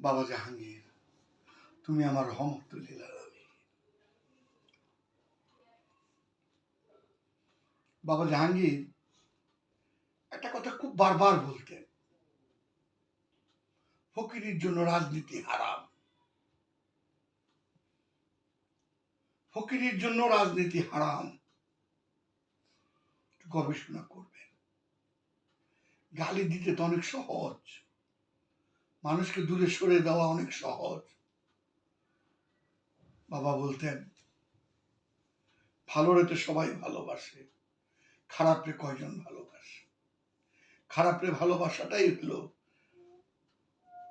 বাবা জাহাঙ্গীর, তুমি আমার রহমতুল্লিল বাবা জাহাঙ্গীর, একটা কথা খুব বারবার বলতেন, ফকিরের জন্য রাজনীতি হারাম। ফকিরের জন্য রাজনীতি হারাম। গবেষণা করবেন। গালি দিতে তো অনেক সহজ। মানুষকে দূরে সরে দেওয়া অনেক সহজ। বাবা বলতেন ভালো রেতে সবাই ভালোবাসে খারাপ রে কয়জন ভালোবাসে? খারাপ রে ভালোবাসাটাই হলো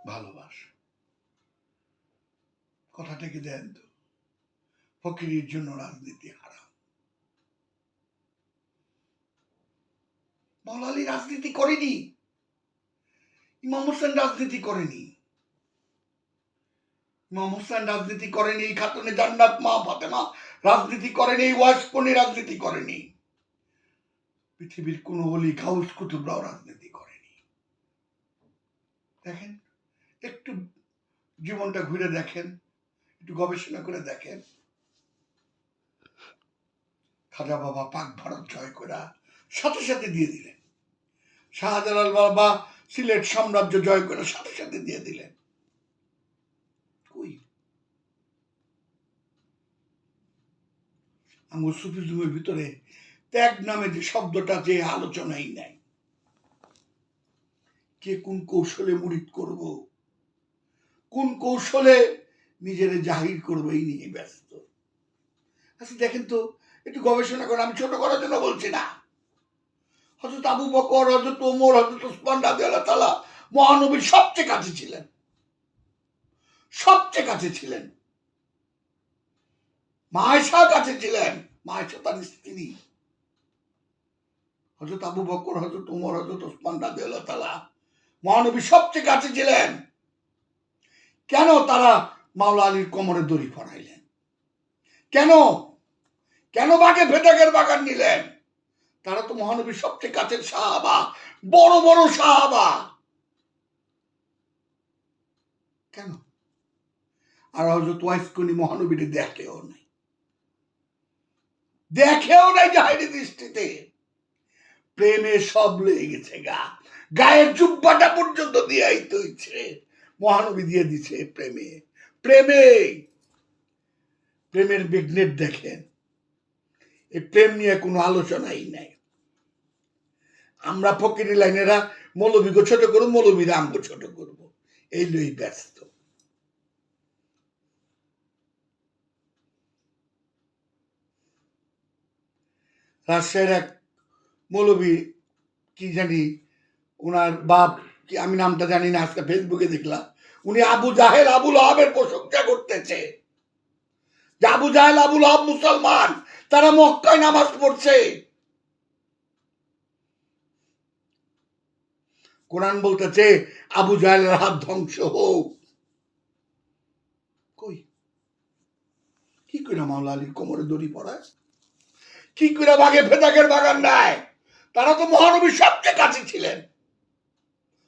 ভালোবাসা। কথাটা কি দেন তো? ফকিরের জন্য রাজনীতি হারাম। মৌলালি রাজনীতি করেনি। ইমাম হোসেন রাজনীতি করেনি। ইমাম হোসেন রাজনীতি করেনি খাতুনে জান্নাত, মা ফাতেমা রাজনীতি করেনি রাজনীতি করেনি। পৃথিবীর কোন কুতুবরাও রাজনীতি করেনি। দেখেন, একটু জীবনটা ঘুরে দেখেন, একটু গবেষণা করে দেখেন। খাজা বাবা পাক ভারত জয় করা সাথে সাথে দিয়ে দিলেন। শাহজালাল বাবা সিলেট সাম্রাজ্য জয় করে সাথে সাথে দিয়ে দিলেন। সুফিজমের ভিতরে ত্যাগ নামে যে শব্দটা, যে আলোচনাই নাই। কে কোন কৌশলে মুড়িদ করব? কোন কৌশলে নিজের জাহির করব? এই নিয়ে ব্যস্ত। আচ্ছা দেখেন তো, একটু গবেষণা করে আমি ছোট করার জন্য বলছি না। হজরত আবু বকর হজরত ওমর হজরত উসমান রাজি আল্লাহ তালা মহানবীর সবচেয়ে কাছে ছিলেন। সবচেয়ে কাছে ছিলেন। মায়েশা কাছে ছিলেন। মায়েশা তার স্ত্রী। হজরত আবু বকর হজরত উমর হজরত ওসমান রাজি আল্লাহ তালা মহানবী সবচেয়ে কাছে ছিলেন। কেন তারা মাওলা আলীর কোমরে দড়ি ফরাইলেন? কেন? কেন বাঘে ফেটাকের বাগান নিলেন? তারা তো মহানবীর সবচেয়ে কাছের সাহাবা, বড় বড় সাহাবা। কেন? আর হজরত ওয়াইসকনি মহানবীর দেখেও নাই। দেখেও নাই জাহেরি দৃষ্টিতে। প্রেমে সব লেগে গেছে গা। গায়ের জুব্বাটা পর্যন্ত দিয়ে আইতে হইছে। মহানবী দিয়ে দিছে প্রেমে। প্রেমে! প্রেমের বিঘ্নের দেখেন। এই প্রেম নিয়ে কোনো আলোচনাই নাই। আমরা ফকিরি লাইনেরা মৌলবীকে ছোট করব মৌলবীরা আমগো ছোট করব। এই লই ব্যস্ত। রাজশাহীর এক মৌলবী কি জানি ওনার বাপ কি, আমি নামটা জানি না, আজকে ফেসবুকে দেখলাম। উনি আবু জাহেল আবুল আহাবের প্রশংসা করতেছে। যে আবু জাহেল আবুল আহাব মুসলমান, তারা মক্কায় নামাজ পড়ছে। কোরআন বলতেছে আবু জাহেলের হাত ধ্বংস হোক। কই? কি করে মাওলা আলীর কোমরে দড়ি পড়ায় কি করে বাঘে ফেদাকের বাগান নেয়? তারা তো মহানবীর সবচেয়ে কাছে ছিলেন।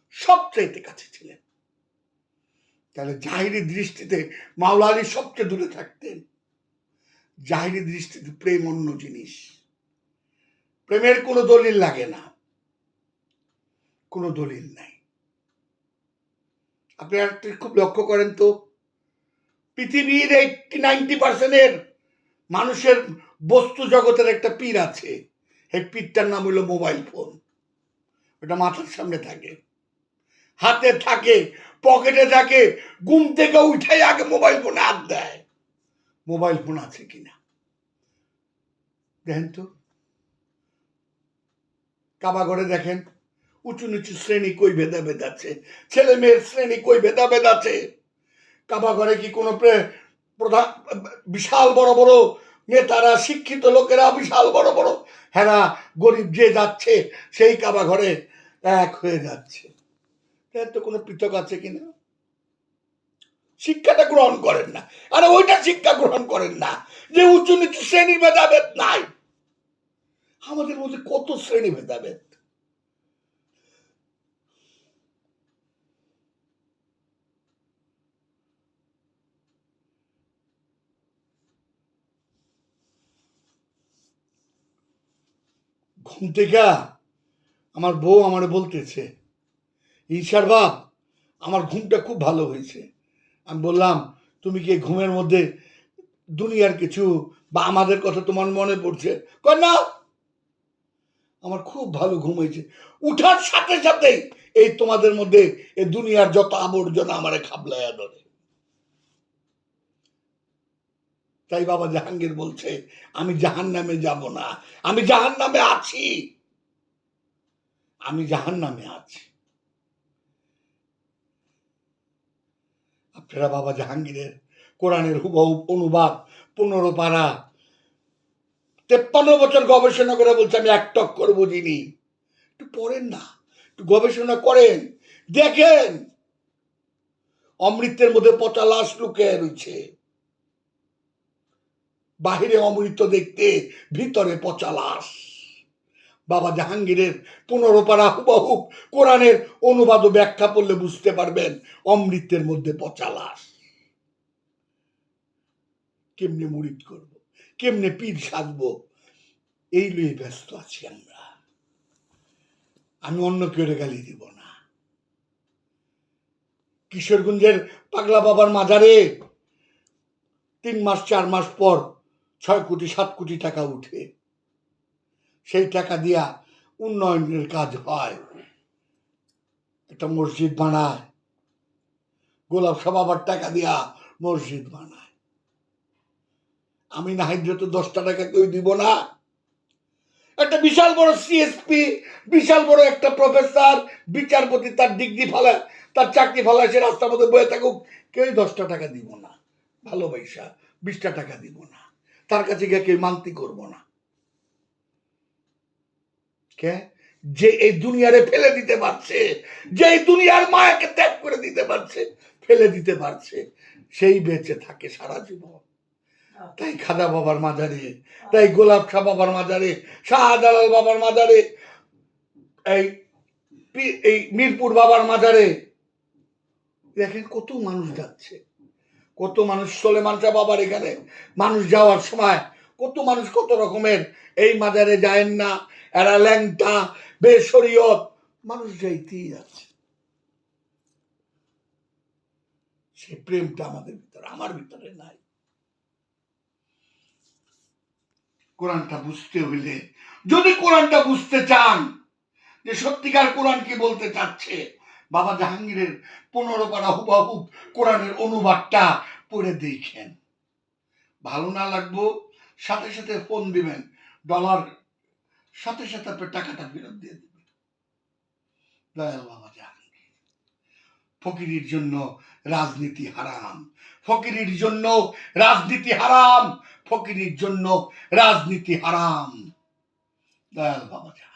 সবচেয়ে কাছে ছিলেন। তাহলে জাহিরি দৃষ্টিতে মাওলা আলী সবচেয়ে দূরে থাকতেন। জাহিরি দৃষ্টিতে প্রেম অন্য জিনিস। প্রেমের কোনো দলিল লাগে না। কোনো দলিল নাই। আপনারা খুব লক্ষ্য করেন তো, পৃথিবীর এইটটি নাইনটি পার্সেন্টের মানুষের বস্তু জগতের একটা পীর আছে। এই পীরটার নাম হলো মোবাইল ফোন। ওটা মাথার সামনে থাকে। হাতে থাকে, পকেটে থাকে, ঘুম থেকে উঠাই আগে মোবাইল ফোনে হাত দেয়। মোবাইল ফোন আছে কিনা? দেখেন তো। কাবাগরে দেখেন উঁচু নিচু শ্রেণি কই ভেদাভেদ আছে? ছেলে মেয়ের শ্রেণি কই ভেদাভেদ আছে? কাবাগরে কি কোনো প্রে- প্রধান, বিশাল বড় বড় নেতারা, শিক্ষিত লোকেরা বিশাল বড় বড়? হ্যাঁ গরিব যে যাচ্ছে, সেই কাবা ঘরে এক হয়ে যাচ্ছে। এর তো কোনো পৃথক আছে কিনা শিক্ষাটা গ্রহণ করেন না। আরে ওইটা শিক্ষা গ্রহণ করেন না, যে উঁচু নিচু শ্রেণি ভেদাভেদ নাই। আমাদের মধ্যে কত শ্রেণি ভেদাভেদ? ঘুম থেকে আমার বউ আমার বলতেছে, ঈশার বাপ, আমার ঘুমটা খুব ভালো হয়েছে। আমি বললাম, তুমি কি ঘুমের মধ্যে দুনিয়ার কিছু বা আমাদের কথা তোমার মনে পড়ছে? না। আমার খুব ভালো ঘুম হয়েছে। উঠার সাথে সাথেই এই তোমাদের মধ্যে এই দুনিয়ার যত আবর্জনা আমারে খাবলাইয়া ধরে। তাই বাবা জাহাঙ্গীর বলছে, আমি জাহান নামে যাব না, আমি জাহান নামে আছি। আমি জাহান নামে আছি। আপনারা বাবা জাহাঙ্গীরের কোরআনের হুবহু অনুবাদ পনেরো পারা তেপ্পান্ন বছর গবেষণা করে বলছে, আমি এক টক্কর বুঝিনি। একটু পড়েন না, একটু গবেষণা করেন, দেখেন। অমৃতের মধ্যে পচা লাশ লুকিয়ে রয়েছে। বাহিরে অমৃত দেখতে ভিতরে পচা লাশ। বাবা জাহাঙ্গীরের পনেরো পারা হুবহু কোরআনের অনুবাদ ও ব্যাখ্যা পড়লে বুঝতে পারবেন অমৃতের মধ্যে পচা লাশ। কেমনে মুড়িদ করব? কেমনে পীর সাজবো? এই লইয়ে ব্যস্ত আছি আমরা। আমি অন্য কেউ গালি দিব না। কিশোরগঞ্জের পাগলা বাবার মাজারে তিন মাস, চার মাস পর ছয় কোটি, সাত কোটি টাকা উঠে। সেই টাকা দিয়া উন্নয়নের কাজ হয়। একটা মসজিদ বানায়। গোলাপ সভাবার টাকা দিয়া মসজিদ বানায়। আমি না হাইদ্রে তো দশটা টাকা কেউ দিব না। একটা বিশাল বড় সিএসপি বিশাল বড় একটা প্রফেসর, বিচারপতি, তার ডিগ্রি ফেলায় তার চাকরি ফেলায় সে রাস্তার মধ্যে বয়ে থাকুক, কেউই দশটা টাকা দিব না। ভালোবাসা, বিশটা টাকা দিব না। তার কাছে গিয়ে কেউ মান্তি করব না। কে? যে এই দুনিয়ারে ফেলে দিতে পারছে যে এই দুনিয়ার মায়াকে ত্যাগ করে দিতে পারছে ফেলে দিতে পারছে সেই বেঁচে থাকে সারা জীবন। তাই খাদা বাবার মাজারে তাই গোলাপ শাহ বাবার মাজারে শাহজালাল বাবার মাজারে এই এই মিরপুর বাবার মাজারে। দেখেন কত মানুষ যাচ্ছে। কত মানুষ সোলেমান শাহ বাবার এখানে? মানুষ যাওয়ার সময় কত মানুষ কত রকমের, এই মাজারে যায়েন না, এরা ল্যাংটা, বেশরীয়ত। মানুষ যাইতেই যাচ্ছে। সে প্রেমটা আমাদের ভিতরে, আমার ভিতরে নাই। কোরআনটা বুঝতে হইলে, যদি কোরআনটা বুঝতে চান যে সত্যিকার কোরআন কি বলতে চাচ্ছে বাবা জাহাঙ্গীরের পনেরো পারা হুবাহু কোরআনের অনুবাদটা পড়ে দেখেন। ভালো না লাগবো, সাথে সাথে ফোন দিবেন ডলার সাথে সাথে আপনার টাকাটা ফেরত দিয়ে দিবেন। দয়াল বাবা জাহাঙ্গীর, ফকিরির জন্য রাজনীতি হারাম, ফকিরির জন্য রাজনীতি হারাম, ফকিরির জন্য রাজনীতি হারাম। দয়াল বাবা জাহাঙ্গীর।